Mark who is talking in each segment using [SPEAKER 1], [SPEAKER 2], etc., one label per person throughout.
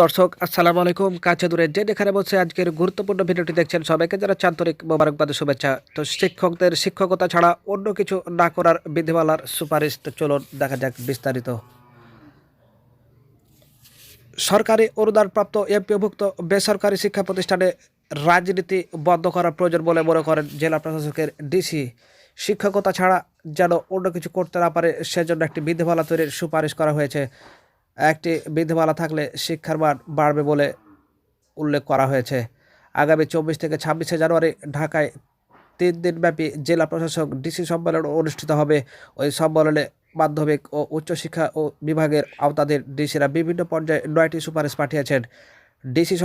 [SPEAKER 1] দর্শক, আসসালামু আলাইকুম, কাছে দূরে যে যেখানে বসে আজকের গুরুত্বপূর্ণ ভিডিওটি দেখছেন সবাইকে যারা চান্তরিক মোবারকবাদ শুভেচ্ছা। তো শিক্ষকদের শিক্ষকতা ছাড়া অন্য কিছু না করার বিধিমালার সুপারিশ চলুন দেখা যাক বিস্তারিত। সরকারি অনুদানপ্রাপ্ত এমপিওভুক্ত বেসরকারি শিক্ষা প্রতিষ্ঠানে রাজনীতি বন্ধ করা প্রয়োজন বলে মনে করেন জেলা প্রশাসকের ডিসি। শিক্ষকতা ছাড়া যেন অন্য কিছু করতে না পারে, সেজন্য একটি বিধিমালা তৈরির সুপারিশ করা হয়েছে। একটি বিধিমালা থাকলে শিক্ষার মান বাড়বে বলে উল্লেখ করা হয়েছে। আগামী চব্বিশ থেকে ছাব্বিশে জানুয়ারি ঢাকায় তিন দিনব্যাপী জেলা প্রশাসক ডিসি সম্মেলন অনুষ্ঠিত হবে। ওই সম্মেলনে মাধ্যমিক ও উচ্চশিক্ষা ও বিভাগের আওতাধীন ডিসিরা বিভিন্ন পর্যায়ে নয়টি সুপারিশ পাঠিয়েছেন। ডিসি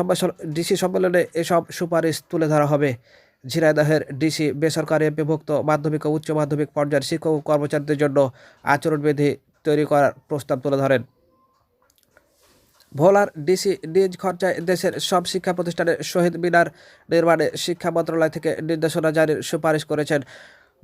[SPEAKER 1] ডিসি সম্মেলনে এসব সুপারিশ তুলে ধরা হবে। ঝিনাইদহের ডিসি বেসরকারি বিভক্ত মাধ্যমিক ও উচ্চ মাধ্যমিক পর্যায়ের শিক্ষক ও কর্মচারীদের জন্য আচরণবিধি তৈরি করার প্রস্তাব তুলে ধরেন। ভোলার ডিসি নিজ খরচায় দেশের সব শিক্ষা প্রতিষ্ঠানে শহীদ মিনার নির্মাণে শিক্ষা মন্ত্রণালয় থেকে নির্দেশনা জারির সুপারিশ করেছেন।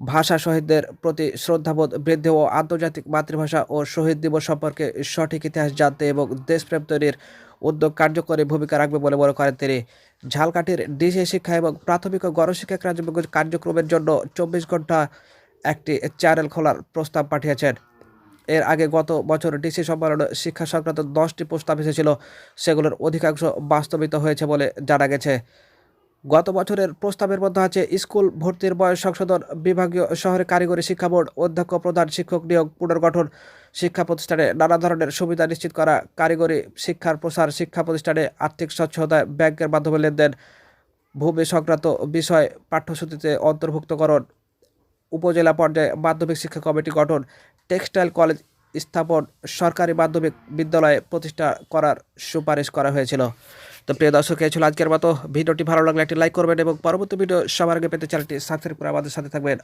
[SPEAKER 1] ভাষা শহীদদের প্রতি শ্রদ্ধাবোধ বৃদ্ধি ও আন্তর্জাতিক মাতৃভাষা ও শহীদ দিবস সম্পর্কে সঠিক ইতিহাস জানতে এবং দেশপ্রেম তৈরির উদ্যোগ কার্যকরী ভূমিকা রাখবে বলে মনে করেন তিনি। ঝালকাঠির ডিসি শিক্ষা এবং প্রাথমিক ও গণশিক্ষা কার্য- কার্যক্রমের জন্য চব্বিশ ঘণ্টা একটি চ্যানেল খোলার প্রস্তাব পাঠিয়েছেন। এর আগে গত বছর ডিসি সম্মেলনে শিক্ষা সংক্রান্ত দশটি প্রস্তাব এসেছিল, সেগুলোর অধিকাংশ বাস্তবিত হয়েছে বলে জানা গেছে। গত বছরের প্রস্তাবের মধ্যে আছে স্কুল ভর্তির বয়স সংশোধন, বিভাগীয় শহরে কারিগরি শিক্ষা বোর্ড, অধ্যক্ষ প্রধান শিক্ষক নিয়োগ, পুনর্গঠন, শিক্ষা প্রতিষ্ঠানে নানা ধরনের সুবিধা নিশ্চিত করা, কারিগরি শিক্ষার প্রসার, শিক্ষা প্রতিষ্ঠানে আর্থিক স্বচ্ছতা ব্যাংকের মাধ্যমে লেনদেন, ভূমি সংক্রান্ত বিষয় পাঠ্যসূচিতে অন্তর্ভুক্তকরণ উপজেলা পর্যায়ে মাধ্যমিক শিক্ষা কমিটি গঠন, টেক্সটাইল কলেজ স্থাপন, সরকারি মাধ্যমিক বিদ্যালয়ে প্রতিষ্ঠা করার সুপারিশ করা হয়েছিল। তো প্রিয় দর্শক, এই ছিল আজকের মতো। ভিডিওটি ভালো লাগলে একটি লাইক করবেন এবং পরবর্তী ভিডিও সবার আগে পেতে চ্যানেলটি সাবস্ক্রাইব করে আমাদের সাথে থাকবেন।